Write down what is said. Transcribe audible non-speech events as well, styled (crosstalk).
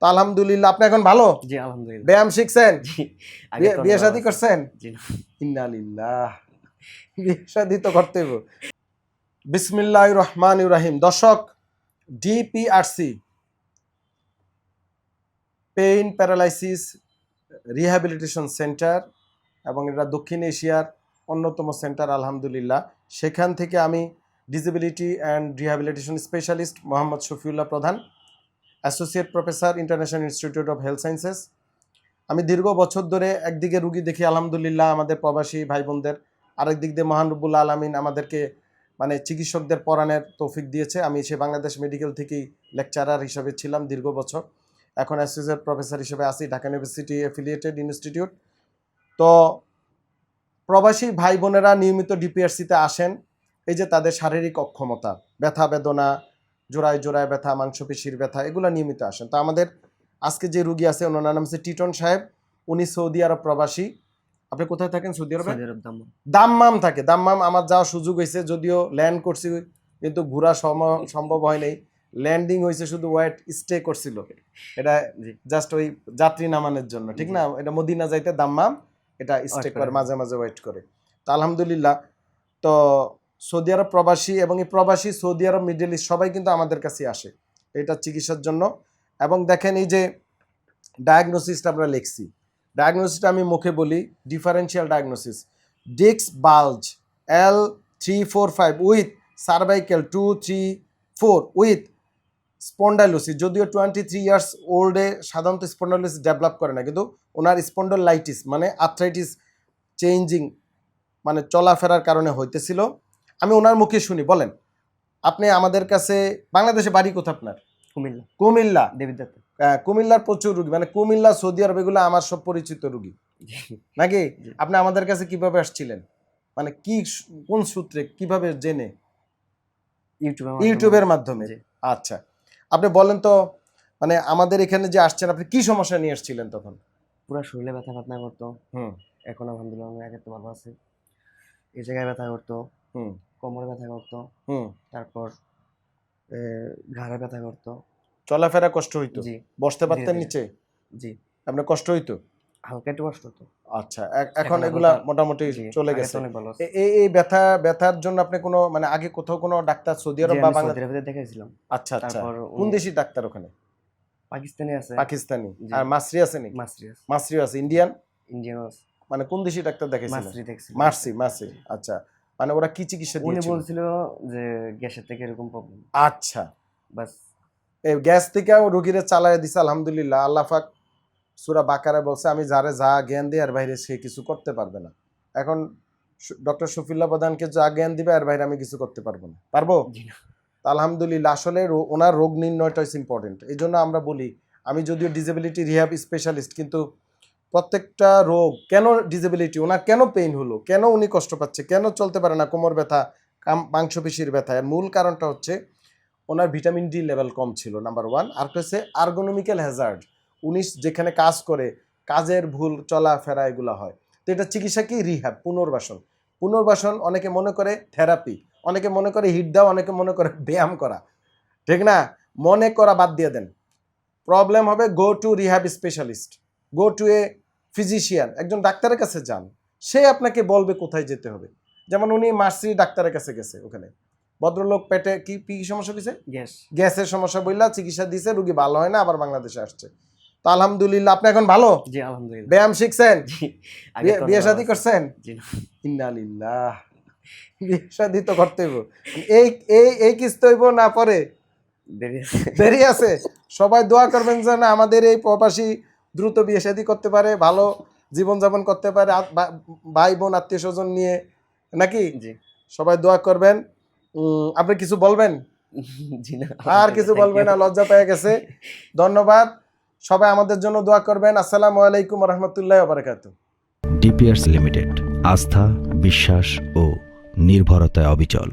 তো আলহামদুলিল্লাহ আপনি এখন ভালো? জি আলহামদুলিল্লাহ। ব্যায়াম শিখছেন? বিয়ে- শাদী করছেন। ইন্নালিল্লাহ। বিয়ে শাদী তো করতে বিসমিল্লাহ রহমান রাহিম। দর্শক DPRC pain paralysis rehabilitation centre এবং এটা দক্ষিণ এশিয়ার অন্যতম সেন্টার আলহামদুলিল্লাহ। সেখান থেকে আমি disability and rehabilitation specialist Mohammad Shafiullah Pradhan. Associate professor international institute of health sciences আমি দীর্ঘ বছর ধরে একদিকে রুগী দেখি, আলহামদুলিল্লাহ, আমাদের প্রবাসী ভাই বোনদের আরেক দিক দিয়ে মহান রব্বুল্লা আলমিন আমাদেরকে মানে চিকিৎসকদের পড়ানোর তৌফিক দিয়েছে। আমি সে বাংলাদেশ মেডিকেল থেকেই লেকচারার হিসেবে ছিলাম দীর্ঘ বছর। এখন অ্যাসোসিয়েট প্রফেসর হিসেবে আছি, ঢাকা ইউনিভার্সিটি অ্যাফিলিয়েটেড ইনস্টিটিউট তো প্রবাসী ভাই বোনেরা নিয়মিত ডিপিআরসিতে আসেন। এই যে তাদের শারীরিক অক্ষমতা, ব্যথা, বেদনা জোড়ায় জোড়ায় ব্যথা মাংসপেশির ব্যথা এগুলো নিয়মিত আসেন। তো আমাদের আজকে যে রুগী আছে ওনার নাম হচ্ছে টিটন সাহেব। উনি সৌদি আরব প্রবাসী। আপনি কোথায় থাকেন সৌদি আরবে? আরব দাম দাম্মাম থাকে। দাম্মাম আমার যাওয়ার সুযোগ হয়েছে যদিও ল্যান্ড করছি কিন্তু ঘোরা সম- সম্ভব হয় নাই। ল্যান্ডিং হয়েছে শুধু ওয়েট স্টে করছিল। এটা জাস্ট ওই যাত্রী নামানোর জন্য ঠিক না? এটা মদিনা যাইতে দাম্মাম এটা স্টে করে করে। মাঝে মাঝে ওয়েট করে। তো আলহামদুলিল্লাহ তো সৌদি আরব প্রবাসী এবং এই প্রবাসী সৌদি আরব, মিডল ইস্ট সবাই কিন্তু আমাদের কাছে আসে এটা চিকিৎসার জন্য। এবং দেখেন এই যে ডায়াগনোসিসটা আমরা লিখছি। ডায়াগনোসিসটা আমি মুখে বলি differential diagnosis. Discs bulge, L three four five with cervical two three four with spondylosis. যদিও টোয়েন্টি থ্রি ইয়ার্স ওল্ডে সাধারণত স্পন্ডাইলোসিস ডেভেলপ করে না, কিন্তু ওনার স্পন্ডোলাইটিস মানে আর্থ্রাইটিস চেঞ্জিং মানে চলাফেরার কারণে হইতেছিল। আমি ওনার মুখে শুনি বলেন। আপনি আমাদের কাছে বাংলাদেশে বাড়ি কোথা আপনার? কুমিল্লা। কুমিল্লা? দেবিদাত কুমিল্লার প্রচুর রুগী মানে কুমিল্লা সৌদি আরব এগুলো আমার সব পরিচিত রুগী। নাকি? আপনি আমাদের কাছে কীভাবে আসছিলেন? মানে কি কোন সূত্রে কীভাবে জেনে? ইউটিউবে ইউটিউবের মাধ্যমে? আচ্ছা। আপনি বলেন তো মানে আমাদের এখানে যে আসছেন আপনি কি সমস্যা নিয়ে আসছিলেন তখন? পুরো শরীরে ব্যথা ব্যথা করতো। হুম। এখন আলহামদুলিল্লাহ আমি তো ভালো আছি। এই জায়গায় ব্যথা করতো। হুম। কোমরে ব্যথা করতো। হুম। তারপর ঘাড়ে ব্যথা করতো। চলাফেরা কষ্ট হইতো? জি। বসতে পারতেন নিচে? জি। আপনার কষ্ট হইতো? হালকা একটু কষ্ট হতো। আচ্ছা এখন এগুলা মোটামুটি চলে গেছে। এই এই ব্যথা ব্যথার জন্য আপনি কোনো মানে আগে কোথাও কোনো ডাক্তার সৌদি আরব বা বাংলাদেশ দেখাইছিলাম আচ্ছা আচ্ছা। তারপর কোন দেশি ডাক্তার ওখানে? পাকিস্তানি আছে। পাকিস্তানি। আর মাসরি আছে নাকি? মাসরি আছে। মাসরি আছে। ইন্ডিয়ান? ইন্ডিয়ান আছে। মানে কোন দেশি ডাক্তার দেখাইছিলেন? মাসরি দেখছি মার্সি মার্সি আচ্ছা। মানে ওরা কি চিকিৎসা উনি দিয়েছিল? বলছিল যে গ্যাসের থেকে এরকম প্রবলেম আচ্ছা। বাস। এই গ্যাস থেকে রোগীরে চালায় দিছে আলহামদুলিল্লাহ। আল্লাহ পাক সুরা বাকারে বলছে আমি যারে যা জ্ঞান দিই আর বাইরে সে কিছু করতে পারবে না। এখন ডক্টর শফিল্লা প্রধানকে যা জ্ঞান দিবে আর বাইরে আমি কিছু করতে পারব না। পারব? আলহামদুলিল্লাহ আসলে ওনার রোগ নির্ণয়টা ইজ ইম্পর্টেন্ট এই জন্য আমরা বলি আমি যদিও ডিসেবিলিটি রিহ্যাব স্পেশালিস্ট কিন্তু প্রত্যেকটা রোগ, কেন ডিসেবিলিটি ওনার কেন পেইন হলো? কেন উনি কষ্ট পাচ্ছে? কেন চলতে পারে না কোমর ব্যথা মাংসপেশির ব্যথা? এর মূল কারণটা হচ্ছে ওনার ভিটামিন ডি লেভেল কম ছিল নাম্বার ওয়ান আর হচ্ছে আর্গোনমিক্যাল হ্যাজার্ড উনি যেখানে কাজ করে, কাজের ভুল, চলাফেরা এগুলো হয়। তো এটা চিকিৎসা কি? রিহ্যাব পুনর্বাসন। পুনর্বাসন অনেকে মনে করে থেরাপি অনেকে মনে করে হিট দাও, অনেকে মনে করে ব্যায়াম করা। ঠিক না? মনে করা বাদ দিয়ে দেন। প্রবলেম হবে go to rehab specialist go to a physician একজন ডাক্তারের কাছে যান সে আপনাকে বলবে কোথায় যেতে হবে। যেমন উনি মার্সি ডাক্তারের কাছে গেছে ওখানে। ভদ্রলোক পেটে কি কি সমস্যা হয়েছে গ্যাস। গ্যাসের সমস্যা বললা চিকিৎসা দিছে রুগী ভালো হয় না আবার বাংলাদেশে আসছে। তো আলহামদুলিল্লাহ আপনি এখন ভালো? জি আলহামদুলিল্লাহ। ব্যায়াম শিখছেন? বিয়ে- শাদী। করছেন? ইন্নালিল্লাহ। বিয়ে শাদী তো করতে হইব। এই এই এই কিস্ত হইব না পরে? দেরি আছে। সবাই দোয়া করবেন যেন আমাদের এই প্রবাসী দ্রুত বিয়ে শাদী করতে পারে ভালো জীবনযাপন করতে পারে ভাই বোন আত্মীয় স্বজন নিয়ে নাকি? জি। সবাই দোয়া করবেন। আপনি কিছু বলবেন? (laughs) আর কিছু বলবেন. না লজ্জা পেয়ে গেছে। ধন্যবাদ। সবাই আমাদের জন্য দোয়া করবেন। আসসালামু আলাইকুম রহমতুল্লাহ বারাকাত ডিপিআরস লিমিটেড আস্থা বিশ্বাস ও নির্ভরতায় অবিচল।